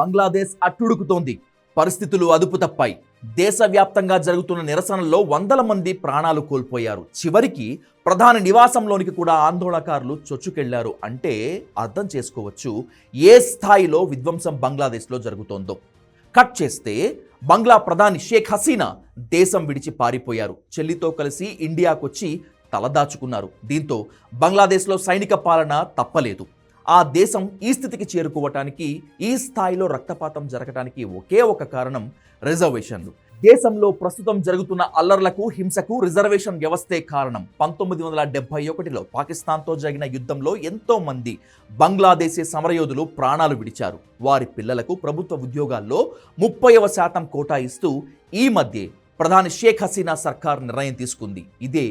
బంగ్లాదేశ్ అట్టుడుకుతోంది. పరిస్థితులు అదుపు తప్పాయి. దేశవ్యాప్తంగా జరుగుతున్న నిరసనల్లో వందల మంది ప్రాణాలు కోల్పోయారు. చివరికి ప్రధాని నివాసంలోనికి కూడా ఆందోళనకారులు చొచ్చుకెళ్ళారు. అంటే అర్థం చేసుకోవచ్చు ఏ స్థాయిలో విధ్వంసం బంగ్లాదేశ్లో జరుగుతోందో. కట్ చేస్తే బంగ్లా ప్రధాని షేక్ హసీనా దేశం విడిచి పారిపోయారు. చెల్లితో కలిసి ఇండియాకొచ్చి తలదాచుకున్నారు. దీంతో బంగ్లాదేశ్లో సైనిక పాలన తప్పలేదు. ఆ దేశం ఈ స్థితికి చేరుకోవటానికి ఈ స్థాయిలో రక్తపాతం జరగటానికి ఒకే ఒక కారణం రిజర్వేషన్లు. దేశంలో ప్రస్తుతం జరుగుతున్న అల్లర్లకు హింసకు రిజర్వేషన్ వ్యవస్థే కారణం. పంతొమ్మిది వందల డెబ్బై ఒకటిలో పాకిస్తాన్తో జరిగిన యుద్ధంలో ఎంతో మంది బంగ్లాదేశీ సమరయోధులు ప్రాణాలు విడిచారు. వారి పిల్లలకు ప్రభుత్వ ఉద్యోగాల్లో ముప్పైవ శాతం కోటా ఇస్తూ ఈ మధ్య ప్రధాని షేక్ హసీనా సర్కార్ నిర్ణయం తీసుకుంది. ఇదే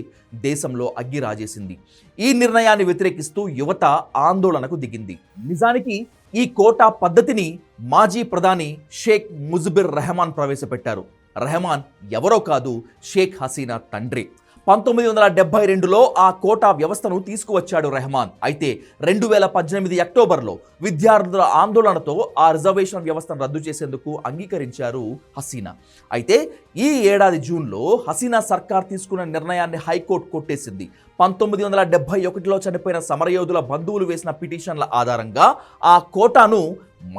దేశంలో అగ్గి రాజేసింది. ఈ నిర్ణయాన్ని వ్యతిరేకిస్తూ యువత ఆందోళనకు దిగింది. నిజానికి ఈ కోటా పద్ధతిని మాజీ ప్రధాని షేక్ ముజ్బిర్ రెహమాన్ ప్రవేశపెట్టారు. రెహమాన్ ఎవరో కాదు షేక్ హసీనా తండ్రి. పంతొమ్మిది వందల డెబ్బై రెండులో ఆ కోటా వ్యవస్థను తీసుకువచ్చాడు రెహమాన్. అయితే రెండు వేల పద్దెనిమిది అక్టోబర్లో విద్యార్థుల ఆందోళనతో ఆ రిజర్వేషన్ వ్యవస్థను రద్దు చేసేందుకు అంగీకరించారు హసీనా. అయితే ఈ ఏడాది జూన్లో హసీనా సర్కార్ తీసుకున్న నిర్ణయాన్ని హైకోర్టు కొట్టేసింది. పంతొమ్మిది వందల డెబ్బై ఒకటిలో చనిపోయిన సమరయోధుల బంధువులు వేసిన పిటిషన్ల ఆధారంగా ఆ కోటాను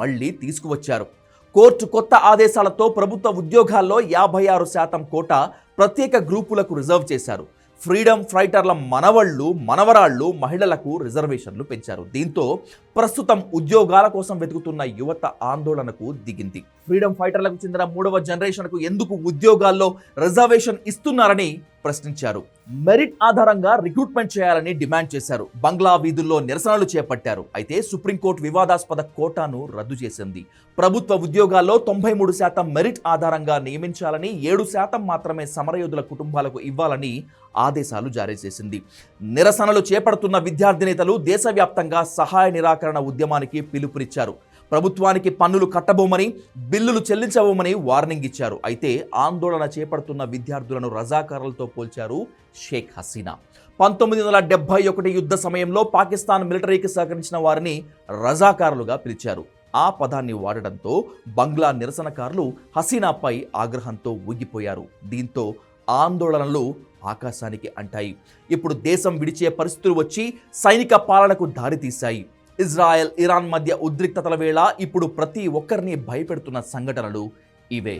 మళ్ళీ తీసుకువచ్చారు. కోర్టు కొత్త ఆదేశాలతో ప్రభుత్వ ఉద్యోగాల్లో యాభై ఆరు శాతం కోట ప్రత్యేక గ్రూపులకు రిజర్వ్ చేశారు. ఫ్రీడమ్ ఫైటర్ల మనవళ్ళు మనవరాళ్ళు మహిళలకు రిజర్వేషన్లు పెంచారు. దీంతో ప్రస్తుతం ఉద్యోగాల కోసం వెతుకుతున్న యువత ఆందోళనకు దిగింది. ఫ్రీడమ్ ఫైటర్లకు చెందిన మూడవ జనరేషన్కు ఎందుకు ఉద్యోగాల్లో రిజర్వేషన్ ఇస్తున్నారని ప్రశ్నించారు. మెరిట్ ఆధారంగా రిక్రూట్మెంట్ చేయాలని డిమాండ్ చేశారు. బంగ్లా వీధుల్లో నిరసనలు చేపట్టారు. అయితే సుప్రీంకోర్టు వివాదాస్పద కోటాను రద్దు చేసింది. ప్రభుత్వ ఉద్యోగాల్లో తొంభై మూడు శాతం మెరిట్ ఆధారంగా నియమించాలని ఏడు శాతం మాత్రమే సమరయోధుల కుటుంబాలకు ఇవ్వాలని ఆదేశాలు జారీ చేసింది. నిరసనలు చేపడుతున్న విద్యార్థి నేతలు దేశవ్యాప్తంగా సహాయ నిరాకరణ ఉద్యమానికి పిలుపునిచ్చారు. ప్రభుత్వానికి పన్నులు కట్టబోమని బిల్లులు చెల్లించబోమని వార్నింగ్ ఇచ్చారు. అయితే ఆందోళన చేపడుతున్న విద్యార్థులను రజాకారులతో పోల్చారు షేక్ హసీనా. పంతొమ్మిది వందల డెబ్బై ఒకటి యుద్ధ సమయంలో పాకిస్తాన్ మిలిటరీకి సహకరించిన వారిని రజాకారులుగా పిలిచారు. ఆ పదాన్ని వాడడంతో బంగ్లా నిరసనకారులు హసీనాపై ఆగ్రహంతో ఊగిపోయారు. దీంతో ఆందోళనలు ఆకాశానికి అంటాయి. ఇప్పుడు దేశం విడిచే పరిస్థితులు వచ్చి సైనిక పాలనకు దారితీశాయి. ఇజ్రాయెల్ ఇరాన్ మధ్య ఉద్రిక్తతల వేళ ఇప్పుడు ప్రతి ఒక్కరిని భయపెడుతున్న సంఘటనలు ఇవే.